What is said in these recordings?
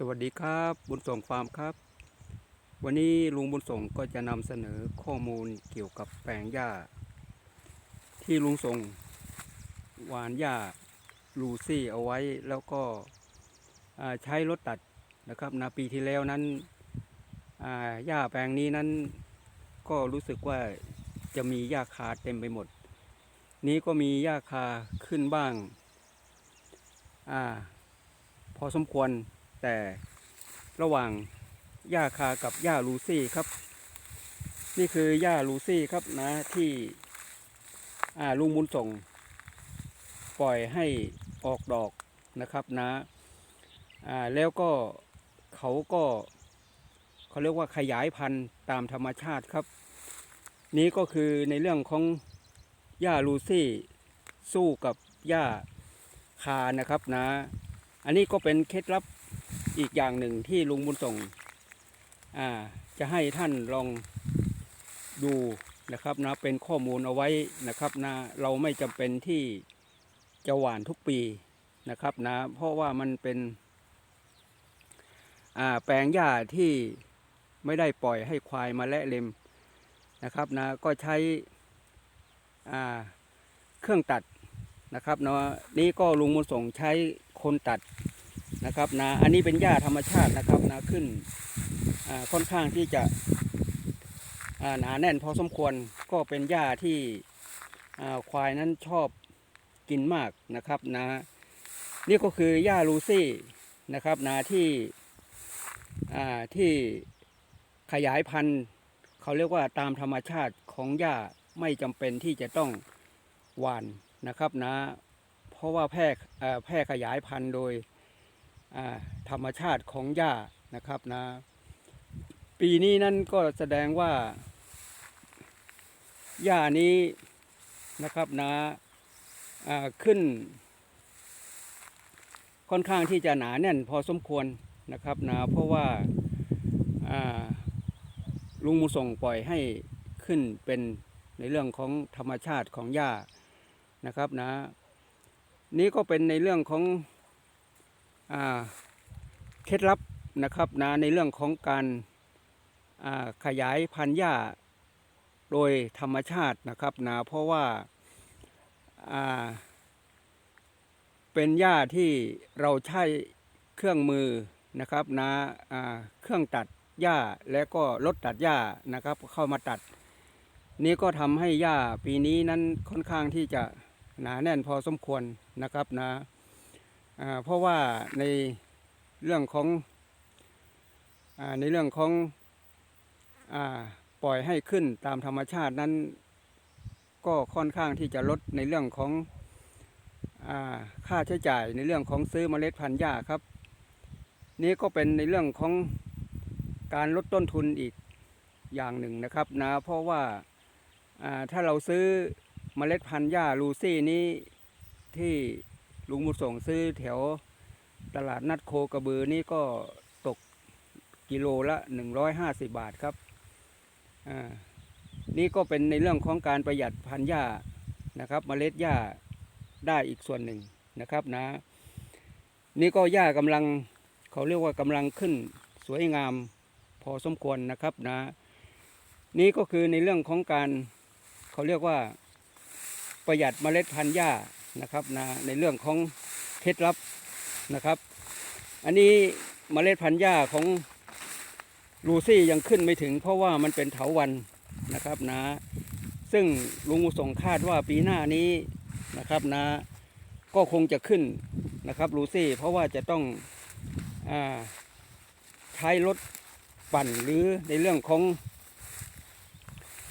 สวัสดีครับบุญส่งฟาร์มครับ วันนี้ลุงบุญส่งก็จะนำเสนอข้อมูลเกี่ยวกับแปลงหญ้า ที่ลุงส่งหวานหญ้าลูซี่เอาไว้แล้วก็ใช้รถตัดนะครับนาปีที่แล้วนั้นหญ้าแปลงนี้นั้น ก็รู้สึกว่าจะมีหญ้าคาเต็มไปหมด นี้ก็มีหญ้าคาขึ้นบ้างอพอสมควร แต่ระหว่างหญ้าคากับหญ้าลูซี่ครับ นี่คือหญ้าลูซี่ครับนะที่ลุงบุญส่ง ปล่อยให้ออกดอกนะครับนะแล้วก็เขาก็เขาเรียกว่าขยายพันธุ์ตามธรรมชาติครับ นี้ก็คือในเรื่องของหญ้าลูซี่สู้กับหญ้าคานะครับนะ อันนี้ก็เป็นเคล็ดลับ อีกอย่างหนึ่งที่ลุงบุญส่งจะให้ท่านลองดูนะครับนะเป็นข้อมูลเอาไว้นะครับนะเราไม่จำเป็นที่จะหว่านทุกปีนะครับนะเพราะว่ามันเป็นแปลงหญ้าที่ไม่ได้ปล่อยให้ควายมาและเล็มนะครับนะก็ใช้เครื่องตัดนะครับเนาะนี่ก็ลุงบุญส่งใช้คนตัด นะครับนะอันนี้เป็นหญ้าธรรมชาตินะครับนะขึ้นค่อนข้างที่จะหนาแน่นพอสมควรก็เป็นหญ้าที่ควายนั้นชอบกินมากนะครับนะนี่ก็คือหญ้าลูซี่นะครับนะที่ที่ขยายพันธุ์เขาเรียกว่าตามธรรมชาติของหญ้าไม่จำเป็นที่จะต้องหวานนะครับนะเพราะว่าแพร่แพร่ขยายพันธุ์โดย ธรรมชาติของหญ้านะครับนะ ปีนี้นั่นก็แสดงว่าหญ้านี้นะครับนะอ่าขึ้น ค่อนข้างที่จะหนาแน่นพอสมควรนะครับนะเพราะว่าาลุงมูส่งปล่อยให้ขึ้นเป็นในเรื่องของธรรมชาติของหญ้านะครับนะ นี่ก็เป็นในเรื่องของ เคล็ดลับนะครับนะในเรื่องของการาขยายพันธุ์หญ้าโดยธรรมชาตินะครับนะเพราะว่าาเป็นหญ้าที่เราใช้เครื่องมือนะครับนะอ่าเครื่องตัดหญ้าและก็รถตัดหญ้านะครับ เข้ามาตัด นี่ก็ทำให้หญ้าปีนี้นั้นค่อนข้างที่จะหนาแน่นพอสมควรนะครับนะอ่า เพราะว่าในเรื่องของอในเรื่องของอปล่อยให้ขึ้นตามธรรมชาตินั้น ก็ค่อนข้างที่จะลดในเรื่องของอค่าใช้จ่ายในเรื่องของซื้อเมล็ดพันธุ์หญ้าครับ นี่ก็เป็นในเรื่องของการลดต้นทุนอีกอย่างหนึ่งนะครับนะเพราะว่าอ่าถ้าเราซื้อเมล็ดพันธุ์หญ้าลูซี่นี้ที่ ลุงบุญส่งซื้อแถวตลาดนัดโคกระบือนี่ก็ตกกิโลละ 150 บาทครับ อ่า นี่ก็เป็นในเรื่องของการประหยัดพันธุ์หญ้านะครับเมล็ดหญ้าได้อีกส่วนหนึ่งนะครับนะ นี่ก็หญ้ากำลังเขาเรียกว่ากำลังขึ้นสวยงามพอสมควรนะครับนะ นี่ก็คือในเรื่องของการเขาเรียกว่าประหยัดเมล็ดพันธุ์หญ้า นะครับนะในเรื่องของเคล็ดลับนะครับ อันนี้เมล็ดพันธุ์หญ้าของลูซี่ยังขึ้นไม่ถึง เพราะว่ามันเป็นเถาวันนะครับนะ ซึ่งลุงส่งคาดว่าปีหน้านี้นะครับนะ ก็คงจะขึ้นนะครับลูซี่เพราะว่าจะต้องอใช้รถปั่นหรือในเรื่องของ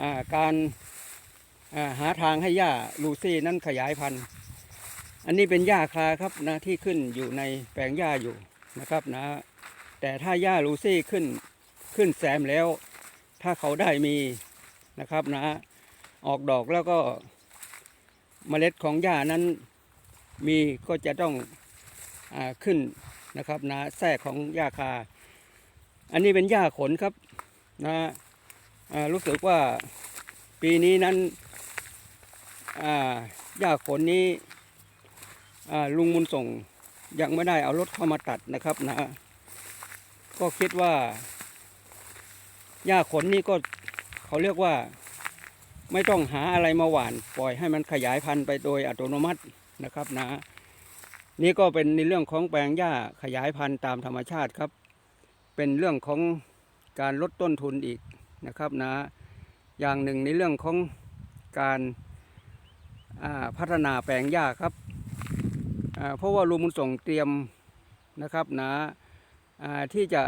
อาการาหาทางให้หญ้าลูซี่นั้นขยายพันธุ์ อันนี้เป็นหญ้าคาครับนะที่ขึ้นอยู่ในแปลงหญ้าอยู่นะครับนะ แต่ถ้าหญ้าลูซี่ขึ้นขึ้นแซมแล้ว ถ้าเขาได้มีนะครับนะ ออกดอกแล้วก็เมล็ดของหญ้านั้นมีก็จะต้องอขึ้นนะครับนะแทรกของหญ้าคา อันนี้เป็นหญ้าขนครับนะรู้สึกว่าปีนี้นั้นหญ้าขนนี้ ลุงมุนส่งยังไม่ได้เอารถเข้ามาตัดนะครับนะ ก็คิดว่าหญ้าขนนี่ก็เขาเรียกว่าไม่ต้องหาอะไรมาหว่านปล่อยให้มันขยายพันธุ์ไปโดยอัตโนมัตินะครับนะ นี่ก็เป็นในเรื่องของแปลงหญ้าขยายพันธุ์ตามธรรมชาติครับ เป็นเรื่องของการลดต้นทุนอีกนะครับนะ อย่างหนึ่งในเรื่องของการาพัฒนาแปลงหญ้าครับ เพราะว่าลุงบุญส่งเตรียมนะครับนะอ่าที่จะ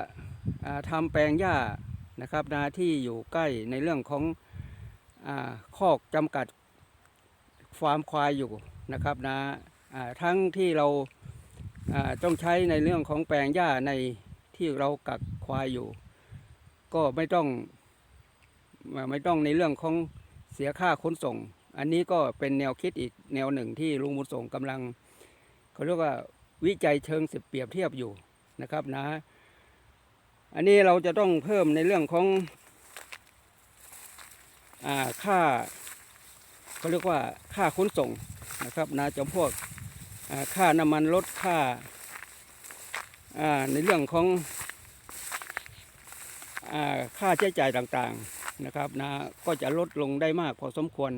อ่าทำแปลงหญ้านะครับนะที่อยู่ใกล้ในเรื่องของอคอกจำกัดฟาร์มควายอยู่นะครับนะอ่าทั้งที่เราต้องใช้ในเรื่องของแปลงหญ้าในที่เรากักควายอยู่ ก็ไม่ต้องไม่ต้องในเรื่องของเสียค่าขนส่ง อันนี้ก็เป็นแนวคิดอีกแนวหนึ่งที่ลุงบุญส่งกำลัง เขาเรียกว่าวิจัยเชิงสิบเปรียบเทียบอยู่นะครับนะ อันนี้เราจะต้องเพิ่มในเรื่องของอาค่าเขาเรียกว่าค่าขนส่งนะครับนะจำพวกค่าน้ำมันลดค่าในเรื่องของอค่าใช้จ่ายต่างๆนะครับนะก็จะลดลงได้มากพอสมควร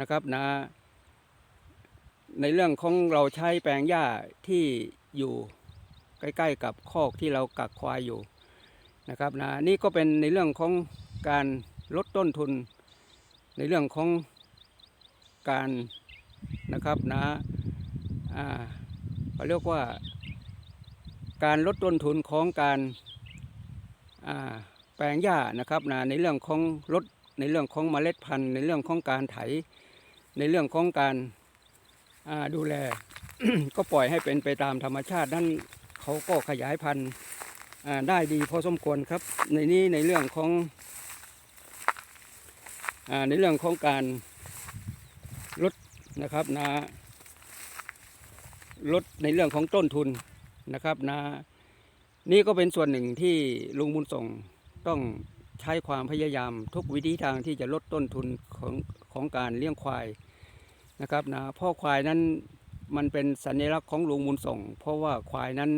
นะครับนะ ในเรื่องของเราใช้แปลงหญ้าที่อยู่ใกล้ๆกับคอกที่เรากักควายอยู่นะครับนะนี่ก็เป็นในเรื่องของการลดต้นทุน ในเรื่องของการนะครับนะอ่าเขาเรียกว่า การลดต้นทุนของการอ่าแปลงหญ้านะครับนะในเรื่องของลดในเรื่องของเมล็ดพันธุ์ ในเรื่องของการไถ ในเรื่องของการ ดูแล ก็ปล่อยให้เป็นไปตามธรรมชาตินั่นเขาก็ขยายพันธุ์ได้ดีพอสมควรครับ ในนี้ในเรื่องของอในเรื่องของการลดนะครับนะลดในเรื่องของต้นทุนนะครับนะนี่ก็เป็นส่วนหนึ่งที่ลุงบุญส่งต้องใช้ความพยายามทุกวิธีทางที่จะลดต้นทุนของของการเลี้ยงควาย นะครับนะพ่อควายนั้นมันเป็นสัญลักษณ์ของหลุงบุญส่ง เพราะว่าควายนั้น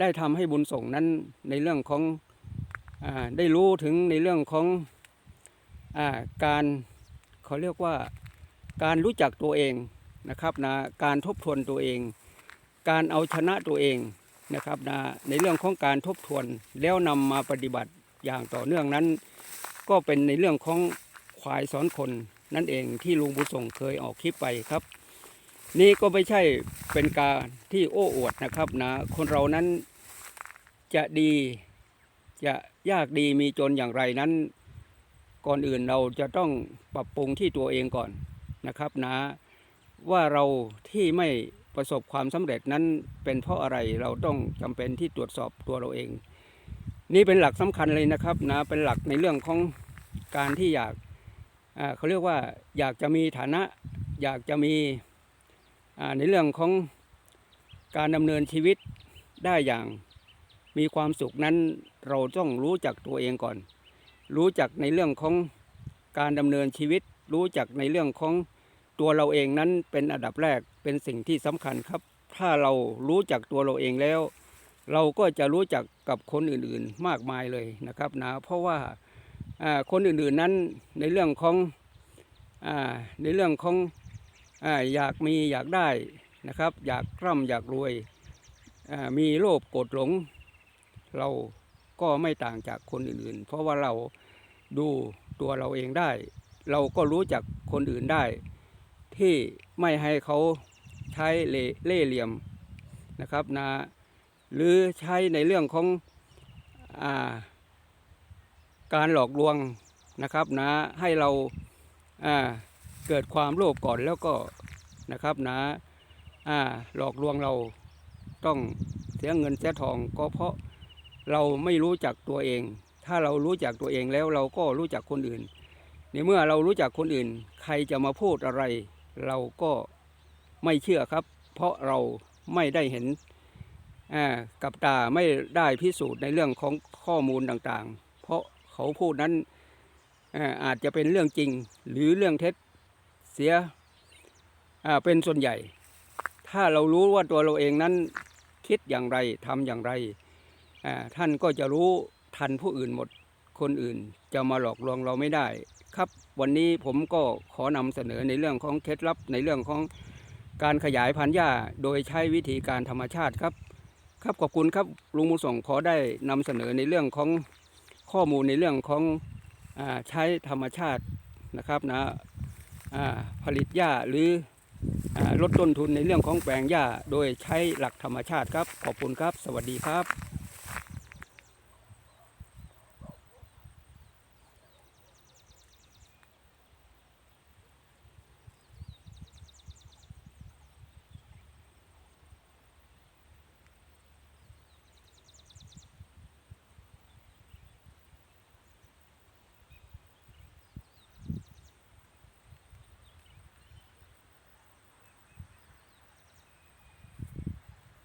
ได้ทำให้บุญส่งนั้นในเรื่องของอได้รู้ถึงในเรื่องของอาการเขาเรียกว่าการรู้จักตัวเองนะครับนะการทบทวนตัวเอง การเอาชนะตัวเองนะครับนะในเรื่องของการทบทวนแล้วนำมาปฏิบัติอย่างต่อเนื่องนั้น ก็เป็นในเรื่องของควายสอนคน นั่นเองที่ลุงบุญส่งเคยออกคลิปไปครับ นี่ก็ไม่ใช่เป็นการที่โอ้อวดนะครับนะ คนเรานั้นจะดีจะยากดีมีจนอย่างไรนั้น ก่อนอื่นเราจะต้องปรับปรุงที่ตัวเองก่อนนะครับนะว่าเราที่ไม่ประสบความสำเร็จนั้นเป็นเพราะอะไรเราต้องจำเป็นที่ตรวจสอบตัวเราเอง นี่เป็นหลักสำคัญเลยนะครับนะเป็นหลักในเรื่องของการที่อยาก เขาเรียกว่าอยากจะมีฐานะอยากจะมีในเรื่องของการดำเนินชีวิตได้อย่างมีความสุขนั้นเราต้องรู้จักตัวเองก่อน รู้จักในเรื่องของการดำเนินชีวิต รู้จักในเรื่องของตัวเราเองนั้นเป็นอันดับแรกเป็นสิ่งที่สำคัญครับ ถ้าเรารู้จักตัวเราเองแล้ว เราก็จะรู้จักกับคนอื่นๆมากมายเลยนะครับนะเพราะว่า คนอื่นๆนั้นในเรื่องของอในเรื่องของออยากมีอยากได้นะครับ อยากร่ำอยากรวยมีโลภโกรธหลง เราก็ไม่ต่างจากคนอื่นๆ เพราะว่าเราดูตัวเราเองได้ เราก็รู้จักคนอื่นได้ ที่ไม่ให้เขาใช้เล่เล่ห์เหลี่ยมนะครับนะหรือใช้ในเรื่องของอา การหลอกลวงนะครับนะให้เราเกิดความโลภก่อนแล้วก็นะครับนะอ่าหลอกลวงเราต้องเสียเงินเสียทองก็เพราะเราไม่รู้จักตัวเอง ถ้าเรารู้จักตัวเองแล้วเราก็รู้จักคนอื่น ในเมื่อเรารู้จักคนอื่น ใครจะมาพูดอะไร เราก็ไม่เชื่อครับ เพราะเราไม่ได้เห็นกับตาไม่ได้พิสูจน์ในเรื่องของข้อมูลต่างๆ เขาพูดนั้นอาจจะเป็นเรื่องจริงหรือเรื่องเท็จเสียเป็นส่วนใหญ่ ถ้าเรารู้ว่าตัวเราเองนั้นคิดอย่างไรทำอย่างไร ท่านก็จะรู้ทันผู้อื่นหมดคนอื่นจะมาหลอกลวงเราไม่ได้ ครับวันนี้ผมก็ขอนำเสนอในเรื่องของเคล็ดลับในเรื่องของการขยายพันธุ์หญ้าโดยใช้วิธีการธรรมชาติครับ ครับขอบคุณครับลุงมูส่งขอได้นำเสนอในเรื่องของ ข้อมูลในเรื่องของอใช้ธรรมชาตินะครับนะผลิตหญ้าหรืออลดต้นทุนในเรื่องของแปลงหญ้า โดยใช้หลักธรรมชาติครับ ขอบคุณครับ สวัสดีครับ